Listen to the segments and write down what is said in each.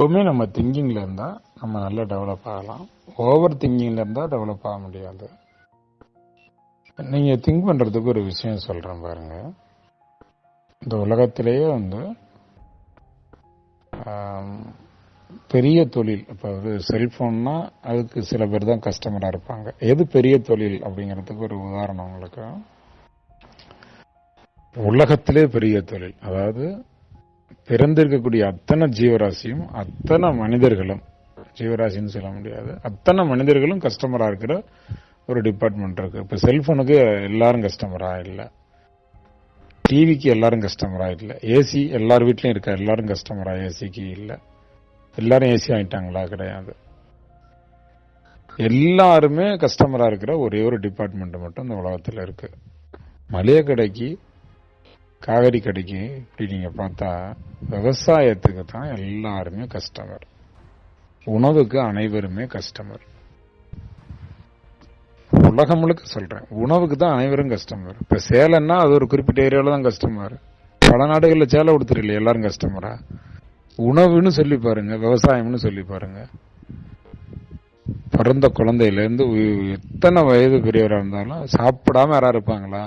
எப்போவுமே நம்ம திங்கிங்ல இருந்தால் நம்ம நல்லா டெவலப் ஆகலாம். ஓவர் திங்கிங்கில் இருந்தால் டெவலப் ஆக முடியாது. நீங்கள் திங்க் பண்ணுறதுக்கு ஒரு விஷயம் சொல்கிறேன் பாருங்க. இந்த உலகத்திலேயே வந்து பெரிய தொழில் இப்போ வந்து செல்ஃபோன்னா அதுக்கு சில பேர் தான் கஸ்டமராக இருப்பாங்க. எது பெரிய தொழில் அப்படிங்கிறதுக்கு ஒரு உதாரணம் உங்களுக்கு. உலகத்திலே பெரிய தொழில் அதாவது பிறந்திருக்கக்கூடிய அத்தனை ஜீவராசியும் அத்தனை மனிதர்களும் ஜீவராசின்னு சொல்ல முடியாது அத்தனை மனிதர்களும் கஸ்டமராக இருக்கிற ஒரு டிபார்ட்மெண்ட் இருக்கு. இப்போ செல்போனுக்கு எல்லாரும் கஸ்டமராக இல்லை. டிவிக்கு எல்லாரும் கஸ்டமராக இல்லை. ஏசி எல்லார் வீட்லேயும் இருக்கா எல்லாரும் கஸ்டமராக ஏசிக்கு இல்லை. எல்லாரும் ஏசி ஆகிட்டாங்களா கிடையாது. எல்லாருமே கஸ்டமராக இருக்கிற ஒரே ஒரு டிபார்ட்மெண்ட் மட்டும் இந்த உலகத்தில் இருக்கு. மளிகை கடைக்கு காவேரி கடைக்கு இப்படி நீங்கள் பார்த்தா விவசாயத்துக்கு தான் எல்லாருமே கஸ்டமர் உணவுக்கு அனைவருமே கஸ்டமர் உலகம் முழுக்க சொல்கிறேன் உணவுக்கு தான் அனைவரும் கஸ்டமர் இப்போ சேலைன்னா அது ஒரு குறிப்பிட்ட ஏரியாவில் தான் கஸ்டமர் பல நாடுகளில் சேலை கொடுத்துருல எல்லாரும் கஸ்டமரா உணவுன்னு சொல்லி பாருங்க விவசாயம்னு சொல்லி பாருங்க. பிறந்த குழந்தையிலேருந்து எத்தனை வயது பெரியவராக இருந்தாலும் சாப்பிடாம யாராக இருப்பாங்களா?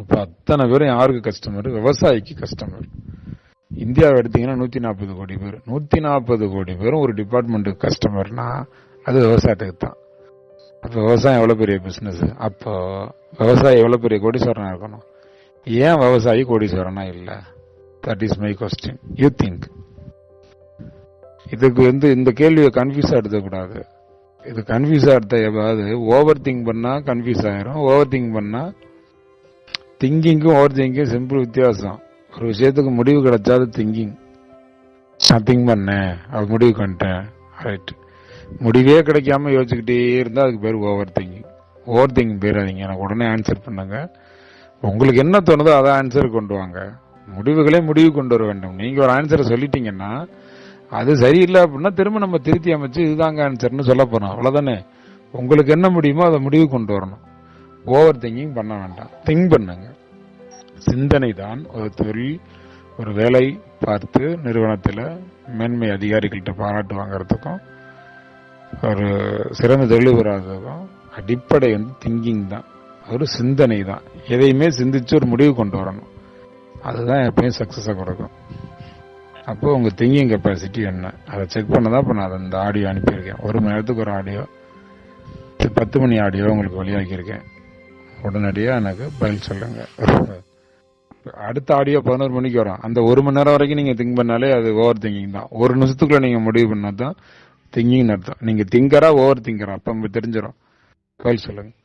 இப்போ அத்தனை பேரும் யாருக்கு கஸ்டமர் விவசாயிக்கு கஸ்டமர் இந்தியாவை எடுத்தீங்கன்னா நூத்தி நாற்பது கோடி பேர். நூத்தி நாற்பது கோடி பேரும் ஒரு டிபார்ட்மெண்ட்டுக்கு கஸ்டமர்னா அது விவசாயத்துக்கு தான். அப்ப விவசாயம் எவ்வளவு பெரிய பிசினஸ் அப்போ விவசாயி எவ்வளவு பெரிய கோடீஸ்வரனா இருக்கணும்? ஏன் விவசாயி கோடீஸ்வரனா இல்ல? That is my question you think இதுக்கு வந்து இந்த கேள்வியை கன்ஃபியூஸா எடுத்துக்கூடாது. இது கன்ஃபியூஸா எடுத்த எதாவது ஓவர் திங்க் பண்ணா கன்ஃபியூஸ் ஆயிரும். ஓவர் திங்க் பண்ணா திங்கிங்கும் ஓவர் திங்கிங் சிம்பிள் வித்தியாசம். ஒரு விஷயத்துக்கு முடிவு கிடைச்சாது திங்கிங் நான் திங்க் பண்ணேன் அது முடிவு பண்ணிட்டேன். ரைட் முடிவே கிடைக்காம யோசிச்சுக்கிட்டே இருந்தால் அதுக்கு பேர் ஓவர் திங்கிங் ஓவர் திங்கிங் போயிடாதீங்க எனக்கு உடனே ஆன்சர் பண்ணுங்க. உங்களுக்கு என்ன தோணுதோ அதை ஆன்சர் கொண்டு வாங்க. முடிவுகளே முடிவு கொண்டு வர வேண்டும். நீங்கள் ஒரு ஆன்சரை சொல்லிட்டீங்கன்னா அது சரியில்லை அப்படின்னா திரும்ப நம்ம திருத்தி அமைச்சு இதுதாங்க ஆன்சர்னு சொல்ல போகிறோம் அவ்வளோதானே உங்களுக்கு என்ன முடியுமோ அதை முடிவு கொண்டு வரணும். ஓவர் திங்கிங் பண்ண வேண்டாம். திங்க் பண்ணுங்க. சிந்தனை தான் ஒரு தொழில் ஒரு வேலை பார்த்து நிறுவனத்தில் மேன்மை அதிகாரிகள்கிட்ட பாராட்டு வாங்குறதுக்கும் ஒரு சிறந்த தொழில் வராததுக்கும் அடிப்படை வந்து திங்கிங் தான். ஒரு சிந்தனை தான் எதையுமே சிந்திச்சு ஒரு முடிவு கொண்டு வரணும். அதுதான் எப்பயும் சக்ஸஸை கொடுக்கும். அப்போ உங்க திங்கிங் கெப்பாசிட்டி என்ன? அதை செக் பண்ண தான் இப்போ நான் இந்த ஆடியோ அனுப்பியிருக்கேன். ஒரு மணி நேரத்துக்கு ஒரு ஆடியோ பத்து மணி ஆடியோ உங்களுக்கு வழியாக்கியிருக்கேன். உடனடியாக எனக்கு பதில் சொல்லுங்க. அடுத்த ஆடியோ பதினோரு மணிக்கு வரும். அந்த ஒரு மணி நேரம் வரைக்கும் நீங்கள் திங்க் பண்ணாலே அது ஓவர் திங்கிங் தான். ஒரு நிமிஷத்துக்குள்ள நீங்கள் முடிவு பண்ணால் தான் திங்கிங் அர்த்தம். நீங்கள் திங்கரா ஓவர் திங்கரா அப்போ தெரிஞ்சிடும் பதில் சொல்லுங்கள்